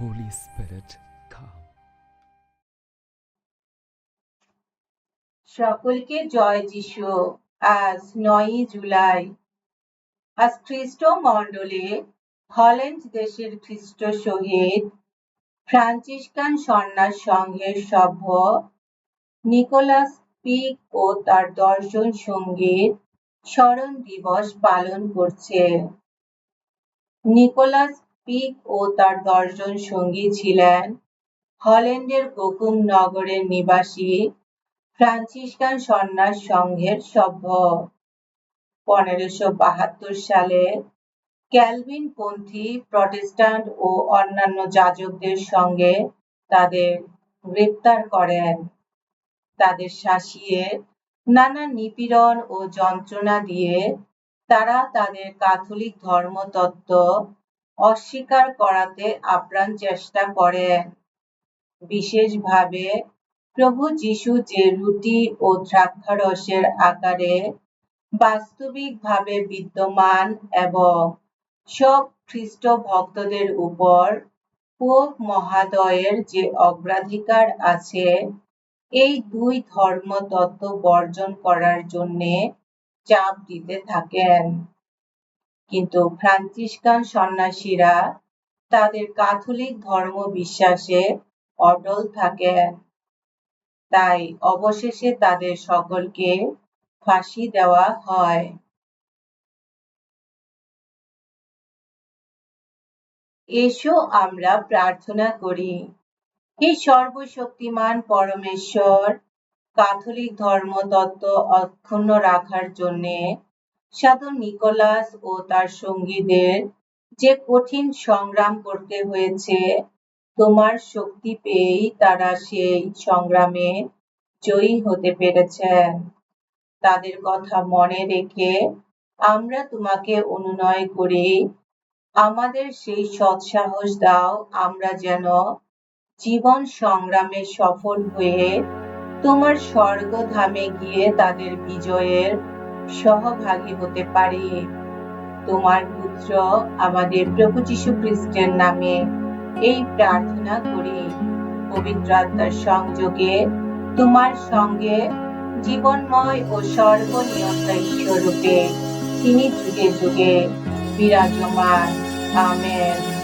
Holy Spirit, come. সকলকে জয় যিশু। আজ নয়ই জুলাই। আজ খ্রিস্ট মণ্ডলে হল্যান্ড দেশের খ্রিস্ট শহীদ ফ্রান্সিসকান সন্ন্যাস সংঘের সভ্য নিকোলাস পিক ও তার দর্শন সঙ্গীর স্মরণ দিবস পালন করছে। নিকোলাস পিক ও তার দর্শন সঙ্গী ছিলেন হল্যান্ডের গোকুম নগরের নিবাসী ফ্রান্সিসকান সন্ন্যাস সংঘের সভ্য। পনেরোশো বাহাত্তর সালে ক্যালভিন পন্থী, প্রটেস্ট্যান্ট ও অন্যান্য যাজকদের সঙ্গে তাদের গ্রেপ্তার করেন। তাদের শাসিয়ে নানা নিপীড়ন ও যন্ত্রণা দিয়ে তারা তাদের ক্যাথলিক ধর্মতত্ত্ব অস্বীকার করাতে আপ্রাণ চেষ্টা করেন বিশেষভাবে প্রভু যিশু যে রুটি ও দ্রাক্ষারসের আকারে বাস্তবিকভাবে বিদ্যমান এবং সব খ্রিস্ট ভক্তদের উপর পোপ মহাদয়ের যে অগ্রাধিকার আছে, এই দুই ধর্মতত্ত্ব বর্জন করার জন্যে চাপ দিতে থাকেন। কিন্তু ফ্রান্সিসকান সন্ন্যাসীরা তাদের ক্যাথলিক ধর্ম বিশ্বাসে অটল থাকেন। তাই অবশেষে তাদের সকলকে ফাঁসি দেওয়া হয়। এসো আমরা প্রার্থনা করি, হে সর্বশক্তিমান পরমেশ্বর ক্যাথলিক ধর্মতত্ত্ব অক্ষুণ্ণ রাখার জন্যে সাধু নিকোলাস ও তার সঙ্গীদের যে কঠিন সংগ্রাম করতে হয়েছে, তোমার শক্তি পেয়েই তারা সেই সংগ্রামে জয়ী হতে পেরেছেন। তাদের কথা মনে রেখে আমরা তোমাকে অনুনয় করি। আমাদের সেই সৎসাহস দাও, আমরা যেন জীবন সংগ্রামে সফল হয়ে তোমার স্বর্গধামে গিয়ে তাদের বিজয়ের সহভাগী হতে পারি। তোমার পুত্র আমাদের প্রভু যীশু খ্রিস্টের নামে এই প্রার্থনা করি। পবিত্র আত্মার সংযোগে তোমার সঙ্গে জীবনময় ও সর্বনিয়ন্তা ঈশ্বরূপে তিনি যুগে যুগে বিরাজমান। আমেন।